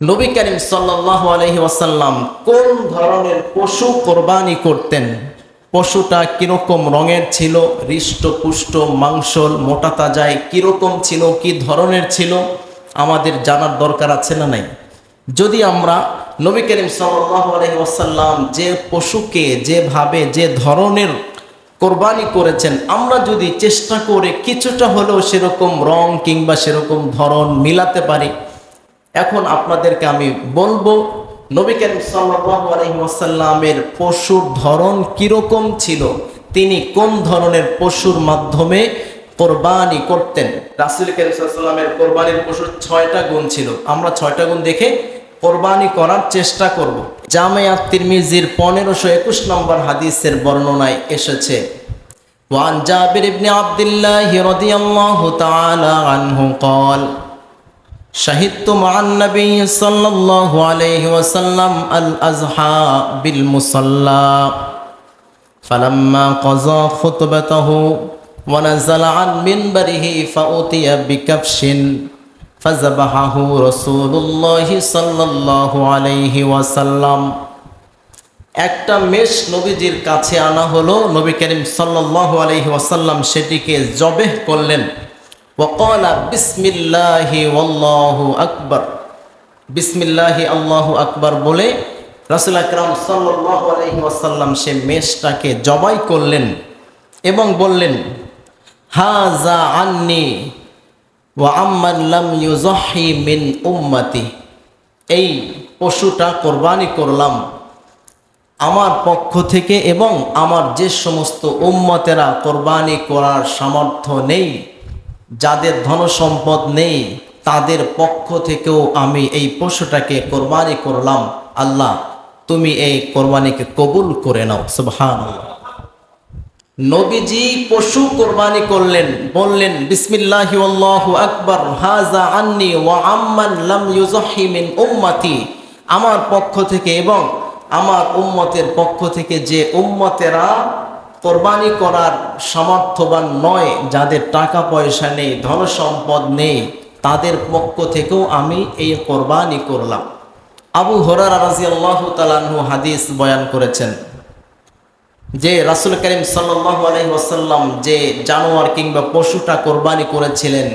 নবী করিম সাল্লাহ আলহি ওয়াসাল্লাম কোন ধরনের পশু কোরবানি করতেন? পশুটা কীরকম রঙের ছিল? হৃষ্টপুষ্ট, মাংসল, মোটা তাজায় কীরকম ছিল? কি ধরনের ছিল? আমাদের জানার দরকার আছে না নাই? যদি আমরা নবী করিম সাল্লাহ আলহি ওয়াসাল্লাম যে পশুকে যেভাবে, যে ধরনের কোরবানি করেছেন, আমরা যদি চেষ্টা করে কিছুটা হলেও সেরকম রং কিংবা সেরকম ধরন মিলাতে পারি এখন আপনাদেরকে আমি বলবো নবী করিম সাল্লাল্লাহু আলাইহি ওয়াসাল্লামের পশুর ধরন কিরকম ছিল তিনি কোন ধরনের পশুর মাধ্যমে কোরবানি করতেন রাসুল করিম সাল্লামের কোরবানির পশুর ছয়টা গুণ ছিল আমরা ছয়টা গুণ দেখে কোরবানি করার চেষ্টা করব জামেয়া তিরমিজির পনেরোশো একুশ নম্বর হাদিসের বর্ণনায় এসেছে وعن جابر بن عبد الله رضي الله تعالى عنه قال شهدت مع النبي صلى الله عليه وسلم الأزحى بالمصلى فلما قضى خطبته ونزل عن منبره فأتي بكبش فذبحه رسول الله صلى الله عليه وسلم একটা মেষ নবীজির কাছে আনা হলো নবী করিম সাল্লাল্লাহু আলাইহি ওয়াসাল্লাম সেটিকে জবেহ করলেন ওয়াকালা বিসমিল্লাহি ওয়াল্লাহু আকবার বিসমিল্লাহি আল্লাহু আকবার বলে রাসূল আকরাম সাল্লাল্লাহু আলাইহি ওয়াসাল্লাম সে মেষটাকে জবাই করলেন এবং বললেন হাজা আন্নি ওয়া আম্মান লাম ইউজাহি মিন উম্মতি। এই পশুটা কোরবানি করলাম আমার পক্ষ থেকে এবং আমার যে সমস্ত উম্মতেরা কোরবানি করার সামর্থ্য নেই। যাদের ধনসম্পদ নেই, তাদের পক্ষ থেকেও আমি এই পশুটাকে কোরবানি করলাম। আল্লাহ, তুমি এই কোরবানিকে কবুল করে নাও। সুবহান নবীজি পশু কোরবানি করলেন, বললেন, বিসমিল্লাহি আল্লাহু আকবার হাজা আন্নি ওয়া আম্মান লাম ইউজাহি মিন উম্মতি। আমার পক্ষ থেকে এবং আমার উম্মতের পক্ষ থেকে যে উম্মতেরা কোরবানি করার সামর্থ্যবান নয়, যাদের টাকা পয়সা নেই ধন সম্পদ নেই, তাদের পক্ষ থেকেও আমি এই কোরবানি করলাম। আবু হরার রাজি আল্লাহ তালাহু হাদিস বয়ান করেছেন যে রাসুল করিম সাল্লাহ আলহিহাসাল্লাম যে জানোয়ার কিংবা পশুটা কোরবানি করেছিলেন,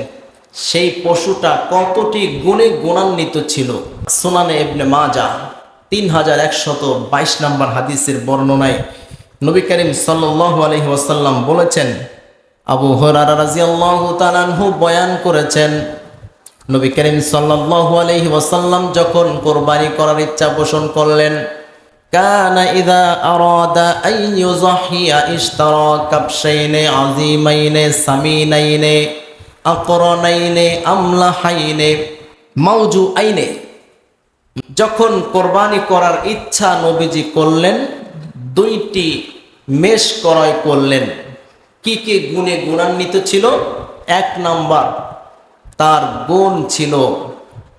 সেই পশুটা কতটি গুণে গুণান্বিত ছিল? সোনানে এবনে মাজা তিন হাজার একশত বাইশ নম্বর হাদিসের বর্ণনায় নবী করিম সাল্লাহ আলহি বলেছেন, আবু হরার রাজিয়াল্লাহ তালানহু বয়ান করেছেন, নবী করিম সাল্লাহ আলহি ওয়াসাল্লাম যখন কোরবানি করার ইচ্ছা পোষণ করলেন ইদা আইনে যখন কোরবানি করার ইচ্ছা নবীজি করলেন দুইটি মেষ ক্রয় করলেন। কি কি গুণে গুণান্বিত ছিল? এক নাম্বার, তার গুণ ছিল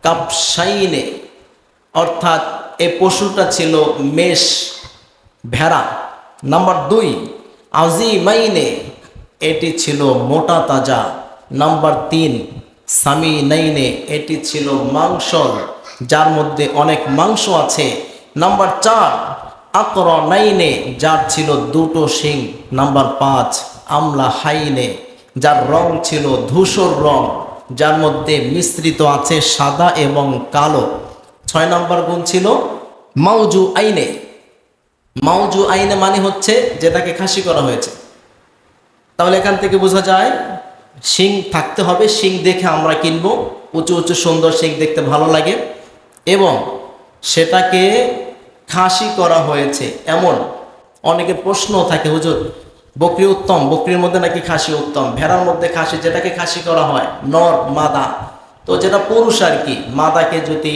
কাপসাইনে, অর্থাৎ এ পশুটা ছিল মেষ ভেড়া। নাম্বার দুই, আজিমাইনে, এটি ছিল মোটা তাজা। নাম্বার তিন সামি নাইনে এটি ছিল মাংসল, যার মধ্যে অনেক মাংস আছে। নাম্বার চার আকর নাইনে যার ছিল দুটো শিং। নাম্বার পাঁচ আমলা হাইনে যার রং ছিল ধূসর রং, যার মধ্যে মিশ্রিত আছে সাদা এবং কালো। ছয় নম্বর গুণ ছিল মাউজু আইনে মাউজু আইনে মানে হচ্ছে যেটাকে খাসি করা হয়েছে। তাহলে এখান থেকে বোঝা যায়, শিং থাকতে হবে, শিং দেখে আমরা কিনবো। উঁচু উঁচু সুন্দর শিং দেখতে ভালো লাগে। এবং সেটাকে খাসি করা হয়েছে। এমন অনেকের প্রশ্ন থাকে, হুজুর, বকরি উত্তম? বকরির মধ্যে নাকি খাসি উত্তম? ভেড়ার মধ্যে খাসি, যেটাকে খাসি করা হয়, নর, মাদা? তো যেটা পুরুষ আর কি, মাদাকে যদি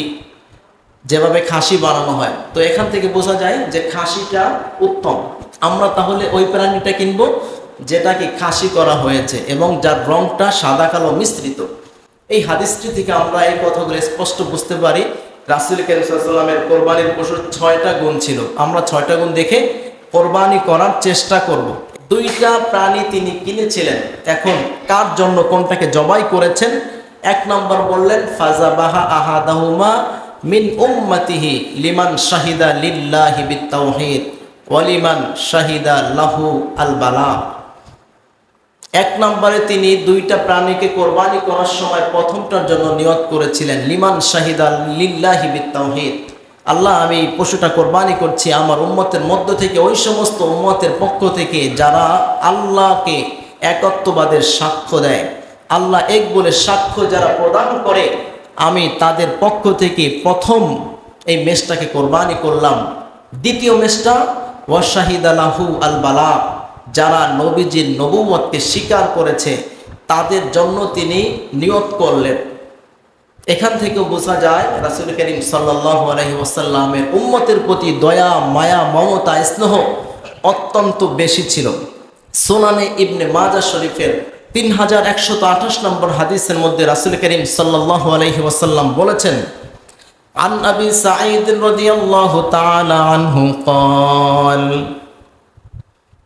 যেভাবে খাসি বানানো হয়, তো এখান থেকে বোঝা যায় যে খাসিটা উত্তম। আমরা তাহলে ওই প্রাণীটা কিনবো, যেটাকে খাসি করা হয়েছে এবং যার রংটা সাদা কালো মিশ্রিত। এই হাদিসটি থেকে আমরা এই কথাগুলো স্পষ্ট বুঝতে পারি রাসুল কোরবানির পশুর ছয়টা গুণ ছিল। আমরা ছয়টা গুণ দেখে কোরবানি করার চেষ্টা করব। দুইটা প্রাণী তিনি কিনেছিলেন। এখন কার জন্য কোনটাকে জবাই করেছেন? এক নম্বর বললেন ফাজা ফাজাবাহা আহাদাহুমা মিন উম্মতিহি লিমান শাহিদা লিল্লাহি বিত্তাওহীদ ওয়ালিমান শাহিদা লাহু আল বালা এক নম্বরে তিনি দুইটা প্রাণীকে কোরবানি করার সময় প্রথমটার জন্য নিয়ত করেছিলেন, লিমান শাহিদা লিল্লাহি বিত্তাওহীদ। আল্লাহ, আমি পশুটা কোরবানি করছি, আমার উম্মতের মধ্য থেকে, ওই সমস্ত উম্মতের পক্ষ থেকে যারা আল্লাহকে একত্ববাদের সাক্ষ্য দেয়, আল্লাহ এক বলে সাক্ষ্য যারা প্রদান করে, আমি তাদের পক্ষ থেকে প্রথম এই মেষটাকে কোরবানি করলাম। দ্বিতীয় মেষটা ওয়াশাহিদ আলাহু আল বালা যারা নবীজির নবুমতকে স্বীকার করেছে তাদের জন্য তিনি নিয়ত করলেন এখান থেকেও বোঝা যায় রাসুল করিম সাল্লাহ আলহি ওসাল্লামের উম্মতের প্রতি দয়া মায়া মমতা স্নেহ অত্যন্ত বেশি ছিল সোনানে ইবনে মাজা শরীফের তিন হাজার একশত আঠাশ নম্বর হাদিসের মধ্যে রাসুল করিম সাল্লাহ আলহি ওসাল্লাম বলেছেন عن أبي سعيد رضي الله تعالى عنه قال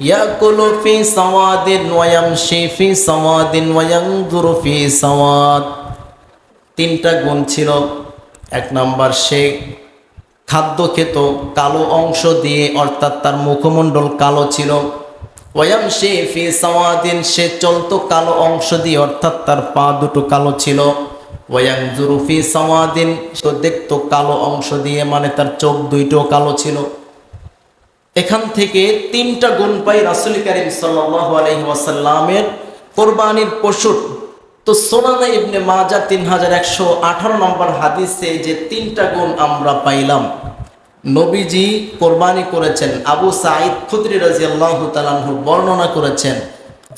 ইয়াকুলু ফি সাওয়াদিন ওয়া ইয়ামশি ফি সাওয়াদিন ওয়া ইয়ানজুরু ফি সাওয়াদ। তিনটা গুণ ছিল। এক নাম্বার, সে খাদ্য খেত, কালো অংশ দিয়ে, অর্থাৎ তার মুখমণ্ডল কালো ছিল। ওয়াম সে ফি সাওয়াদিন, সে চলতো কালো অংশ দিয়ে, অর্থাৎ তার পা দুটো কালো ছিল। ওয়াং জুরুফি সাওয়াদিন তো দেখতো কালো অংশ দিয়ে মানে তার চোখ দুইটো কালো ছিল। এখান থেকে তিনটা গুণ পাই রাসুল করিম সাল্লাহ কোরবানির পশুর। তো সোনানা ইবনে মাজা তিন হাজার একশো আঠারো নম্বর হাদিসে যে তিনটা গুণ আমরা পাইলাম। নবীজি কোরবানি করেছেন, আবু সাঈদ খুদ্রি রাজি আল্লাহ তালাহু বর্ণনা করেছেন,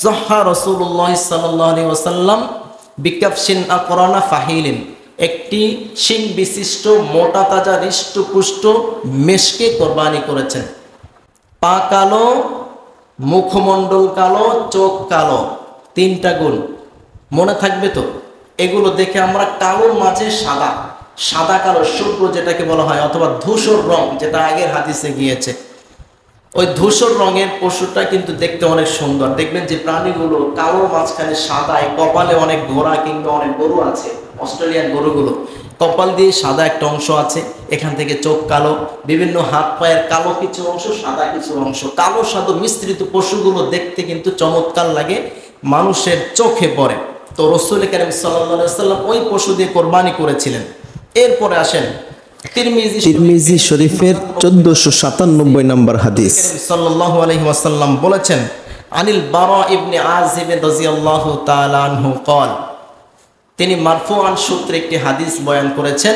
জহা রসুল্লাহ সাল্লাহ আলী ওসাল্লাম বিকাপসিন আকরানা ফাহিলিন একটি শিং বিশিষ্ট মোটা তাজা হৃষ্টপুষ্ট মেষকে কোরবানি করেছেন। পা কালো, মুখমণ্ডল কালো, চোখ কালো, তিনটা গুণ। মনে থাকবে তো? এগুলো দেখে আমরা কালোর মাঝে সাদা সাদা কালো শুভ্র যেটাকে বলা হয়, অথবা ধূসর রং, যেটা আগের হাদিসে গিয়েছে। ওই ধূসর রঙের পশুটা কিন্তু দেখতে অনেক সুন্দর। দেখবেন যে প্রাণীগুলো কালোর মাঝখানে সাদায়, কপালে অনেক ঘোড়া কিংবা অনেক গরু আছে, অস্ট্রেলিয়ান গরুগুলো। কপাল দিয়ে সাদা একটা অংশ আছে। এখান থেকে চোখ কালো বিভিন্ন হাত পায়ের কালো কিছু অংশ সাদা কিছু অংশ কালো সাদা মিশ্রিত পশুগুলো দেখতে কিন্তু চমৎকার লাগে মানুষের চোখে পড়ে তো রসুল করিম সাল্লা সাল্লাম ওই পশু দিয়ে কোরবানি করেছিলেন এরপরে আসেন তিরমিজি তিরমিজি শরীফের চোদ্দশো সাতানব্বই নম্বর হাদিস সাল্লাল্লাহু আলাইহি ওয়াসাল্লাম বলেছেন আনিল বারা ইবনে আযিব রাদিয়াল্লাহু তাআলা আনহু قال তিনি মারফুআন সূত্রে একটি হাদিস বয়ান করেছেন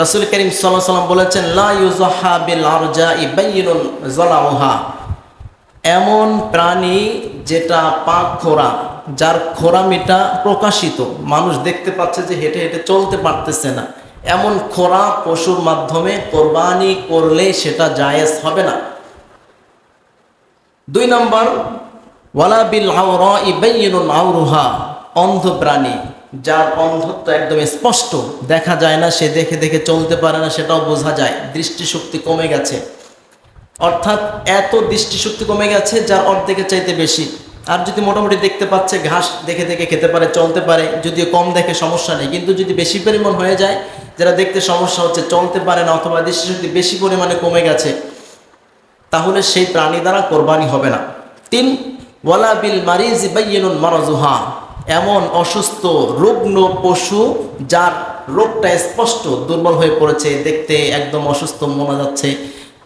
রাসুল করিম সাল্লাহ সাল্লাম বলেছেন, লা ইউজাহা বিল আরজা ইবাইনুন জলাউহা এমন প্রাণী যেটা পা খোরা, যার খোরামিটা প্রকাশিত, মানুষ দেখতে পাচ্ছে যে হেঁটে হেঁটে চলতে পারতেছে না। এমন খোরা পশুর মাধ্যমে কোরবানি করলে সেটা জায়েজ হবে না। দুই নম্বর, ওয়ালা বিল আওরা ইবাইনুন আওরুহা, অন্ধ প্রাণী। যার অন্ধত্ব একদম স্পষ্ট, দেখা যায় না, সে দেখে দেখে চলতে পারে না, সেটাও বোঝা যায়। দৃষ্টিশক্তি কমে গেছে। অর্থাৎ এত দৃষ্টিশক্তি কমে গেছে যার অর্ধেকের চাইতে বেশি। আর যদি মোটামুটি দেখতে পাচ্ছে, ঘাস দেখে দেখে খেতে পারে, চলতে পারে, যদিও কম দেখে সমস্যা নেই। কিন্তু যদি বেশি পরিমাণ হয়ে যায়, যারা দেখতে সমস্যা হচ্ছে, চলতে পারে না অথবা দৃষ্টিশক্তি বেশি পরিমাণে কমে গেছে, তাহলে সেই প্রাণী দ্বারা কোরবানি হবে না। তিন, ওয়ালা বিল মারিজ বাইনুন মারাজুহা এমন অসুস্থ রুগ্ন পশু যার রোগটা স্পষ্ট দুর্বল হয়ে পড়েছে, দেখতে একদম অসুস্থ মনে যাচ্ছে।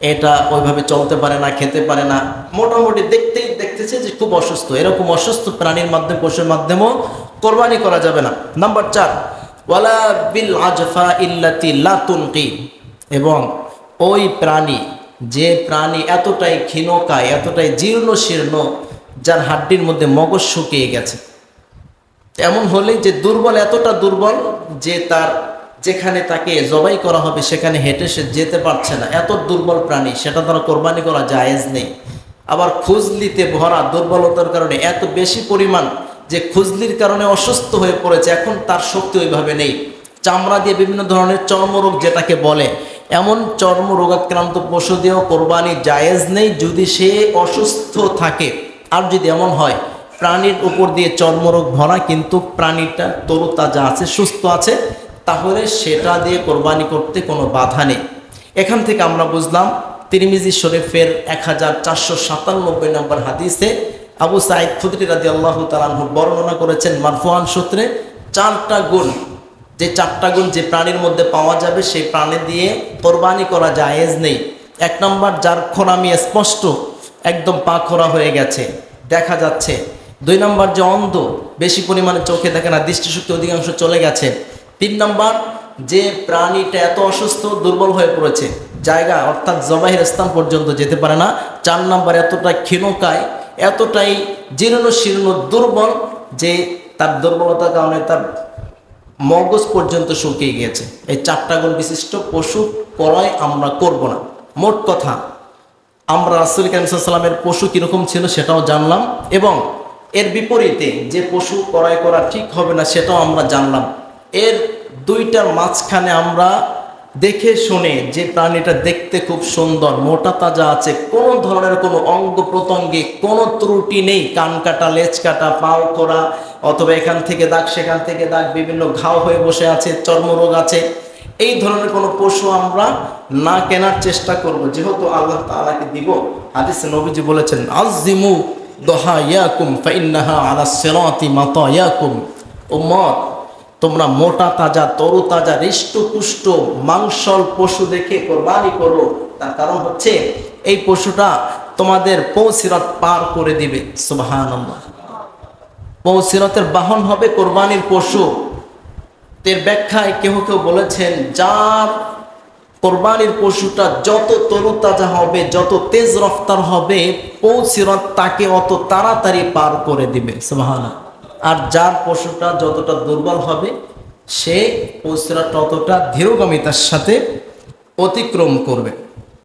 এটা ওইভাবে চলতে পারে না, খেতে পারে না। মোটামুটি দেখতেই দেখতেছে যে খুব অসুস্থ। এরকম অসুস্থ প্রাণীর মাধ্যমে পশুর মাধ্যমেও কোরবানি করা যাবে না। নাম্বার চার, ওয়ালা বিল আজফা ইল্লাতি লা তুনকি। এবং ওই প্রাণী, যে প্রাণী এতটাই ক্ষীণকায়, এতটাই জীর্ণ শীর্ণ যার হাড্ডির মধ্যে মগজ শুকিয়ে গেছে। এমন হলে যে দুর্বল, এতটা দুর্বল যে তার যেখানে তাকে জবাই করা হবে, সেখানে হেঁটে সে যেতে পারছে না। এত দুর্বল প্রাণী, সেটা দ্বারা কোরবানি করা জায়েজ নেই। আবার খুজলিতে ভরা দুর্বলতার কারণে এত বেশি পরিমাণ যে খুজলির কারণে অসুস্থ হয়ে পড়েছে, এখন তার শক্তি ওইভাবে নেই। চামড়া দিয়ে বিভিন্ন ধরনের চর্মরোগ যেটাকে বলে, এমন চর্ম রোগাক্রান্ত পশু দিয়েও কোরবানি জায়েজ নেই। যদি সে অসুস্থ থাকে, আর যদি এমন হয় প্রাণীর উপর দিয়ে চর্মরোগ ভরা কিন্তু প্রাণীটা তরুতাজা আছে, সুস্থ আছে, তাহলে সেটা দিয়ে কোরবানি করতে কোনো বাধা নেই। এখান থেকে আমরা বুঝলাম, তিরমিজি শরীফের এক হাজার চারশো সাতানব্বই নম্বর হাদিসে আবু সাইদ খুদরি রাজি আল্লাহ তালাহ বর্ণনা করেছেন মারফুয়ান সূত্রে, চারটা গুণ, যে চারটা গুণ যে প্রাণীর মধ্যে পাওয়া যাবে, সেই প্রাণী দিয়ে কোরবানি করা জায়েজ নেই। এক নম্বর, যার খোরামি স্পষ্ট, একদম পা খোরা হয়ে গেছে। দেখা যাচ্ছে দুই নম্বর যে অন্ধ, বেশি পরিমাণে চোখে দেখে না, দৃষ্টিশক্তি অধিকাংশ চলে গেছে। তিন নম্বর, যে প্রাণীটা এত অসুস্থ, দুর্বল হয়ে পড়েছে, জায়গা অর্থাৎ জবাহির স্থান পর্যন্ত যেতে পারে না। চার নম্বর এতটা ক্ষীণকায়, এতটাই জীর্ণ শীর্ণ দুর্বল, যে তার দুর্বলতার কারণে তার মগজ পর্যন্ত শুকিয়ে গিয়েছে। এই চারটা গুণ বিশিষ্ট পশু ক্রয় আমরা করব না। মোট কথা, আমরা রাসুল কালামের পশু কীরকম ছিল সেটাও জানলাম এবং এর বিপরীতে যে পশু ক্রয় করা ঠিক হবে না, সেটাও আমরা জানলাম। এর দুইটার মাঝখানে আমরা দেখে শুনে যে প্রাণীটা দেখতে খুব সুন্দর, মোটা তাজা আছে, কোনো ধরনের কোনো অঙ্গ প্রত্যঙ্গে কোনো ত্রুটি নেই, কান কাটা, লেজ কাটা, পাও করা, অথবা এখান থেকে দাগ, সেখান থেকে দাগ, বিভিন্ন ঘাও হয়ে বসে আছে, চর্মরোগ আছে, এই ধরনের কোনো পশু আমরা না কেনার চেষ্টা করব। যেহেতু আল্লাহ তালাকে দিব, হাদিসে নবীজি বলেছেন আজিমু দহা ইয়াকুম ফাইন্নাহা আলা সিরাতি মাতা ইয়াকুম উম্মত, তোমরা মোটা তাজা, তরু তাজা, হৃষ্টপুষ্ট, মাংসল পশু দেখে কোরবানি করো। তার কারণ হচ্ছে, এই পশুটা তোমাদের পৌঁছিরত পার করে দিবে। সুবহানাল্লাহ। পৌঁছিরতের বাহন হবে কোরবানির পশু। এর ব্যাখ্যায় কেউ কেউ বলেছেন, যার কোরবানির পশুটা যত তরুতাজা হবে, যত তেজ রফতার হবে, পৌঁছিরত তাকে অত তাড়াতাড়ি পার করে দিবে। সোহানা আর যার পশুটা যতটা দুর্বল হবে, সে পৌঁছিরত ততটা ধীরগামিতার সাথে অতিক্রম করবে।